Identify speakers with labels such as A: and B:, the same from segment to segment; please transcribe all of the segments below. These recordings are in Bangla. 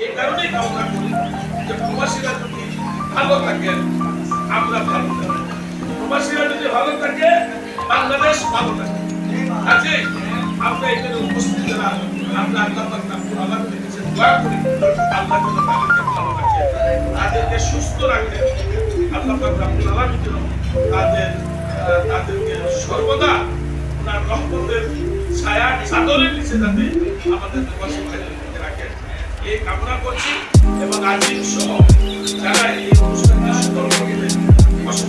A: এই কারণেই কামনা করি যে প্রবাসীরা যদি ভালো থাকে, আমরা ভালো থাকি। প্রবাসীরা যদি ভালো থাকে, বাংলাদেশ ভালো থাকে। কাজে আমরা এখানে উপস্থিত যারা, আমরা আল্লাহ রাব্বুল আলামিনের দোয়া করি, আল্লাহ যেন তাদেরকে ভালো রাখে, তাদেরকে সুস্থ রাখে। আল্লাহ পাক রাব্বুল আলামিন যেন তাদের তাদেরকে সর্বদা ওনার রহমতের ছায়া, চাদরের নিচে যাতে আমাদের প্রবাসী রাখেন এই কামনা করছি এবং আজিম সহ যারা এই অনুষ্ঠানকে সুন্দর করে কষ্ট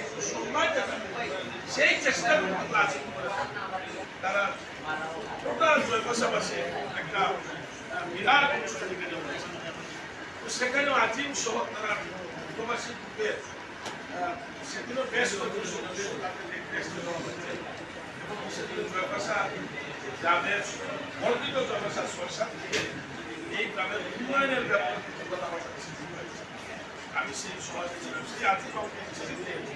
A: সেই চেষ্টা কিন্তু আছে। তারা টোটাল জয়পাশাপাশে একটা বিরাট অনুষ্ঠান এখানে তো সেখানেও আজিম সহ তারা প্রবাসী গ্রুপের সেদিনও বেশ কয়েকজন এবং সেদিন জয়পাশা গ্রামের, বর্ধিত জয়পাশা সরসার থেকে এই গ্রামের উন্নয়নের ব্যাপারে কথা। আমি সেই সমাজে ছিলাম, সেই দিয়ে যে